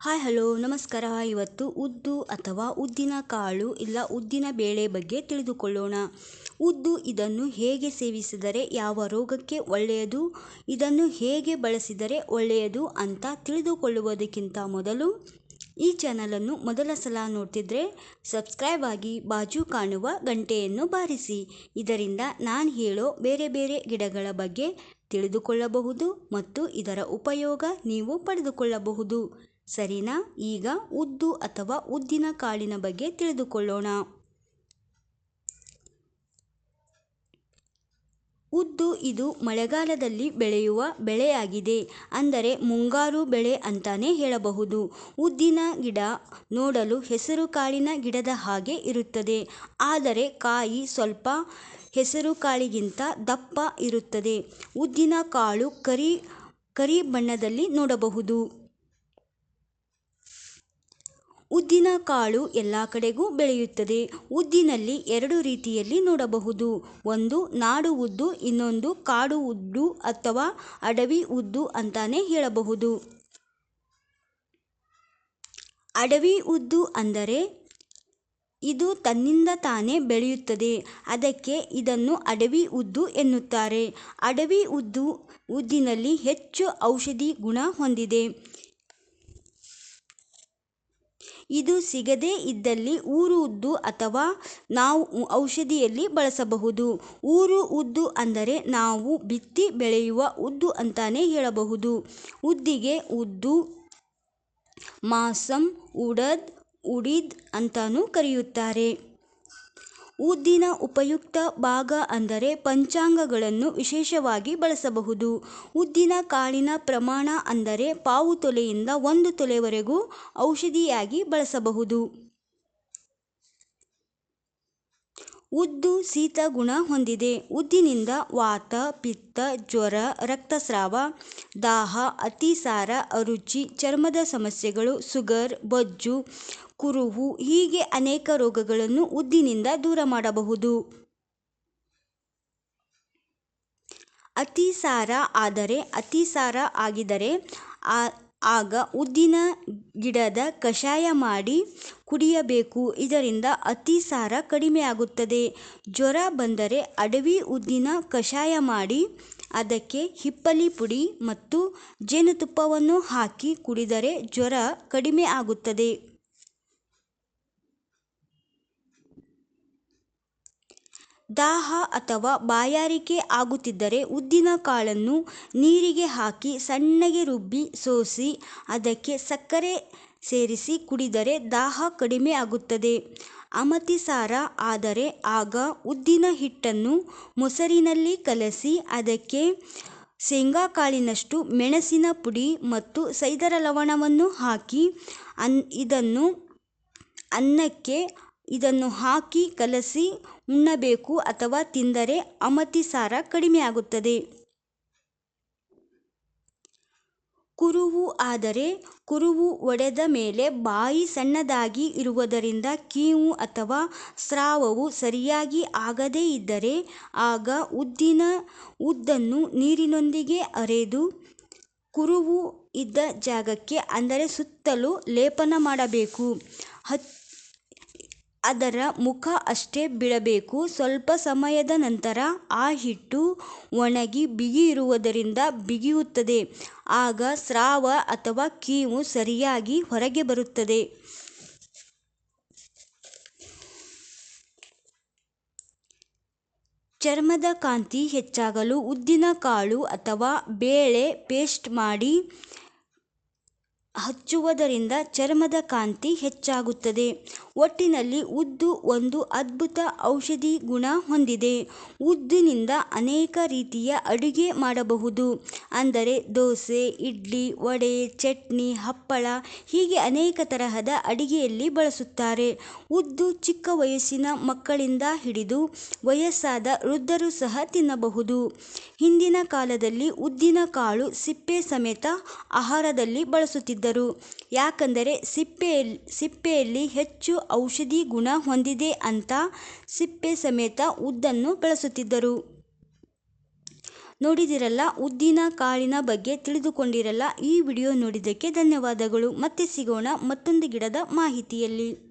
Hi, hello, ನಮಸ್ಕಾರ. ಇವತ್ತು ಉದ್ದು ಅಥವಾ ಉದ್ದಿನ ಕಾಳು ಇಲ್ಲ ಉದ್ದಿನ ಬೇಳೆ ಬಗ್ಗೆ ತಿಳಿದುಕೊಳ್ಳೋಣ. ಉದ್ದು ಇದನ್ನು ಹೇಗೆ ಸೇವಿಸಿದರೆ ಯಾವ ರೋಗಕ್ಕೆ ಒಳ್ಳೆಯದು, ಇದನ್ನು ಹೇಗೆ ಬಳಸಿದರೆ ಒಳ್ಳೆಯದು ಅಂತ ತಿಳಿದುಕೊಳ್ಳುವುದಕ್ಕಿಂತ ಮೊದಲು ಈ ಚಾನಲನ್ನು ಮೊದಲ ಸಲ ನೋಡ್ತಿದ್ರೆ ಸಬ್ಸ್ಕ್ರೈಬ್ ಆಗಿ ಬಾಜು ಕಾಣುವ ಗಂಟೆಯನ್ನು ಬಾರಿಸಿ. ಇದರಿಂದ ನಾನು ಹೇಳೋ ಬೇರೆ ಬೇರೆ ಗಿಡಗಳ ಬಗ್ಗೆ ತಿಳಿದುಕೊಳ್ಳಬಹುದು ಮತ್ತು ಇದರ ಉಪಯೋಗ ನೀವು ಪಡೆದುಕೊಳ್ಳಬಹುದು. ಸರಿನಾ? ಈಗ ಉದ್ದು ಅಥವಾ ಉದ್ದಿನ ಕಾಳಿನ ಬಗ್ಗೆ ತಿಳಿದುಕೊಳ್ಳೋಣ. ಉದ್ದು ಇದು ಮಳೆಗಾಲದಲ್ಲಿ ಬೆಳೆಯುವ ಬೆಳೆಯಾಗಿದೆ. ಅಂದರೆ ಮುಂಗಾರು ಬೆಳೆ ಅಂತಾನೆ ಹೇಳಬಹುದು. ಉದ್ದಿನ ಗಿಡ ನೋಡಲು ಹೆಸರು ಕಾಳಿನ ಗಿಡದ ಹಾಗೆ ಇರುತ್ತದೆ. ಆದರೆ ಕಾಯಿ ಸ್ವಲ್ಪ ಹೆಸರು ಕಾಳಿಗಿಂತ ದಪ್ಪ ಇರುತ್ತದೆ. ಉದ್ದಿನ ಕಾಳು ಕರಿ ಕರಿ ಬಣ್ಣದಲ್ಲಿ ನೋಡಬಹುದು. ಉದ್ದಿನ ಕಾಳು ಎಲ್ಲ ಕಡೆಗೂ ಬೆಳೆಯುತ್ತದೆ. ಉದ್ದಿನಲ್ಲಿ ಎರಡು ರೀತಿಯಲ್ಲಿ ನೋಡಬಹುದು. ಒಂದು ನಾಡು ಉದ್ದು, ಇನ್ನೊಂದು ಕಾಡು ಉದ್ದು ಅಥವಾ ಅಡವಿ ಉದ್ದು ಅಂತಾನೆ ಹೇಳಬಹುದು. ಅಡವಿ ಉದ್ದು ಅಂದರೆ ಇದು ತನ್ನಿಂದ ತಾನೇ ಬೆಳೆಯುತ್ತದೆ. ಅದಕ್ಕೆ ಇದನ್ನು ಅಡವಿ ಉದ್ದು ಎನ್ನುತ್ತಾರೆ. ಅಡವಿ ಉದ್ದು, ಉದ್ದಿನಲ್ಲಿ ಹೆಚ್ಚು ಔಷಧಿ ಗುಣ ಹೊಂದಿದೆ. ಇದು ಸಿಗದೇ ಇದ್ದಲ್ಲಿ ಊರು ಉದ್ದು ಅಥವಾ ನಾವು ಔಷಧಿಯಲ್ಲಿ ಬಳಸಬಹುದು. ಊರು ಉದ್ದು ಅಂದರೆ ನಾವು ಬಿತ್ತಿ ಬೆಳೆಯುವ ಉದ್ದು ಅಂತಾನೆ ಹೇಳಬಹುದು. ಉದ್ದಿಗೆ ಉದ್ದು, ಮಾಸಂ, ಉಡದ್, ಉಡಿದ್ ಅಂತಾನೂ ಕರೆಯುತ್ತಾರೆ. ಉದ್ದಿನ ಉಪಯುಕ್ತ ಭಾಗ ಅಂದರೆ ಪಂಚಾಂಗಗಳನ್ನು ವಿಶೇಷವಾಗಿ ಬಳಸಬಹುದು. ಉದ್ದಿನ ಕಾಳಿನ ಪ್ರಮಾಣ ಅಂದರೆ ಪಾವು ತೊಲೆಯಿಂದ ಒಂದು ತೊಲೆವರೆಗೂ ಔಷಧಿಯಾಗಿ ಬಳಸಬಹುದು. ಉದ್ದು ಶೀತ ಗುಣ ಹೊಂದಿದೆ. ಉದ್ದಿನಿಂದ ವಾತ, ಪಿತ್ತ, ಜ್ವರ, ರಕ್ತಸ್ರಾವ, ದಾಹ, ಅತಿಸಾರ, ಅರುಚಿ, ಚರ್ಮದ ಸಮಸ್ಯೆಗಳು, ಸುಗರ್, ಬೊಜ್ಜು ಕುರುಹು ಹೀಗೆ ಅನೇಕ ರೋಗಗಳನ್ನು ಉದ್ದಿನಿಂದ ದೂರ ಮಾಡಬಹುದು. ಅತಿಸಾರ ಆದರೆ, ಅತಿಸಾರ ಆಗಿದರೆ ಆಗ ಉದ್ದಿನ ಗಿಡದ ಕಷಾಯ ಮಾಡಿ ಕುಡಿಯಬೇಕು. ಇದರಿಂದ ಅತಿಸಾರ ಕಡಿಮೆಯಾಗುತ್ತದೆ ಜ್ವರ ಬಂದರೆ ಅಡವಿ ಉದ್ದಿನ ಕಷಾಯ ಮಾಡಿ ಅದಕ್ಕೆ ಹಿಪ್ಪಲಿ ಪುಡಿ ಮತ್ತು ಜೇನುತುಪ್ಪವನ್ನು ಹಾಕಿ ಕುಡಿದರೆ ಜ್ವರ ಕಡಿಮೆ ಆಗುತ್ತದೆ. ದಾಹ ಅಥವಾ ಬಾಯಾರಿಕೆ ಆಗುತ್ತಿದ್ದರೆ ಉದ್ದಿನಕಾಳನ್ನು ನೀರಿಗೆ ಹಾಕಿ ಸಣ್ಣಗೆ ರುಬ್ಬಿ ಸೋಸಿ ಅದಕ್ಕೆ ಸಕ್ಕರೆ ಸೇರಿಸಿ ಕುಡಿದರೆ ದಾಹ ಕಡಿಮೆ ಆಗುತ್ತದೆ. ಅಮತಿಸಾರ ಆದರೆ ಆಗ ಉದ್ದಿನ ಹಿಟ್ಟನ್ನು ಮೊಸರಿನಲ್ಲಿ ಕಲಸಿ ಅದಕ್ಕೆ ಶೇಂಗಾಕಾಳಿನಷ್ಟು ಮೆಣಸಿನ ಪುಡಿ ಮತ್ತು ಸೈದರ ಲವಣವನ್ನು ಹಾಕಿ ಅನ್ ಇದನ್ನು ಅನ್ನಕ್ಕೆ ಇದನ್ನು ಹಾಕಿ ಕಲಸಿ ಉಣ್ಣಬೇಕು ಅಥವಾ ತಿಂದರೆ ಅಮತಿಸಾರ ಕಡಿಮೆಯಾಗುತ್ತದೆ ಕುರುವು ಆದರೆ ಕುರುವು ಒಡೆದ ಮೇಲೆ ಬಾಯಿ ಸಣ್ಣದಾಗಿ ಇರುವುದರಿಂದ ಕೀವು ಅಥವಾ ಸ್ರಾವವು ಸರಿಯಾಗಿ ಆಗದೇ ಇದ್ದರೆ ಆಗ ಉದ್ದಿನ ಉದ್ದನ್ನು ನೀರಿನೊಂದಿಗೆ ಅರೆದು ಕುರುವು ಇದ್ದ ಜಾಗಕ್ಕೆ ಅಂದರೆ ಸುತ್ತಲೂ ಲೇಪನ ಮಾಡಬೇಕು. ಅದರ ಮುಖ ಅಷ್ಟೇ ಬಿಡಬೇಕು ಸ್ವಲ್ಪ ಸಮಯದ ನಂತರ ಆ ಹಿಟ್ಟು ಒಣಗಿ ಬಿಗಿ ಇರುವುದರಿಂದ ಬಿಗಿಯುತ್ತದೆ. ಆಗ ಸ್ರಾವ ಅಥವಾ ಕೀವು ಸರಿಯಾಗಿ ಹೊರಗೆ ಬರುತ್ತದೆ. ಚರ್ಮದ ಕಾಂತಿ ಹೆಚ್ಚಾಗಲು ಉದ್ದಿನ ಕಾಳು ಅಥವಾ ಬೇಳೆ ಪೇಸ್ಟ್ ಮಾಡಿ ಹಚ್ಚುವುದರಿಂದ ಚರ್ಮದ ಕಾಂತಿ ಹೆಚ್ಚಾಗುತ್ತದೆ. ಒಟ್ಟಿನಲ್ಲಿ ಉದ್ದು ಒಂದು ಅದ್ಭುತ ಔಷಧಿ ಗುಣ ಹೊಂದಿದೆ. ಉದ್ದಿನಿಂದ ಅನೇಕ ರೀತಿಯ ಅಡುಗೆ ಮಾಡಬಹುದು. ಅಂದರೆ ದೋಸೆ, ಇಡ್ಲಿ, ವಡೆ, ಚಟ್ನಿ, ಹಪ್ಪಳ ಹೀಗೆ ಅನೇಕ ತರಹದ ಅಡಿಗೆಯಲ್ಲಿ ಬಳಸುತ್ತಾರೆ. ಉದ್ದು ಚಿಕ್ಕ ವಯಸ್ಸಿನ ಮಕ್ಕಳಿಂದ ಹಿಡಿದು ವಯಸ್ಸಾದ ವೃದ್ಧರು ಸಹ ತಿನ್ನಬಹುದು. ಹಿಂದಿನ ಕಾಲದಲ್ಲಿ ಉದ್ದಿನ ಕಾಳು ಸಿಪ್ಪೆ ಸಮೇತ ಆಹಾರದಲ್ಲಿ ಬಳಸುತ್ತಿದ್ದರು. ಯಾಕಂದರೆ ಸಿಪ್ಪೆಯಲ್ಲಿ ಸಿಪ್ಪೆಯಲ್ಲಿ ಹೆಚ್ಚು ಔಷಧಿ ಗುಣ ಹೊಂದಿದೆ ಅಂತ ಸಿಪ್ಪೆ ಸಮೇತ ಉದ್ದನ್ನು ಬಳಸುತ್ತಿದ್ದರು. ನೋಡಿದಿರಲ್ಲ, ಉದ್ದಿನ ಕಾಳಿನ ಬಗ್ಗೆ ತಿಳಿದುಕೊಂಡಿರಲ್ಲ. ಈ ವಿಡಿಯೋ ನೋಡಿದ್ದಕ್ಕೆ ಧನ್ಯವಾದಗಳು. ಮತ್ತೆ ಸಿಗೋಣ ಮತ್ತೊಂದು ಗಿಡದ ಮಾಹಿತಿಯಲ್ಲಿ.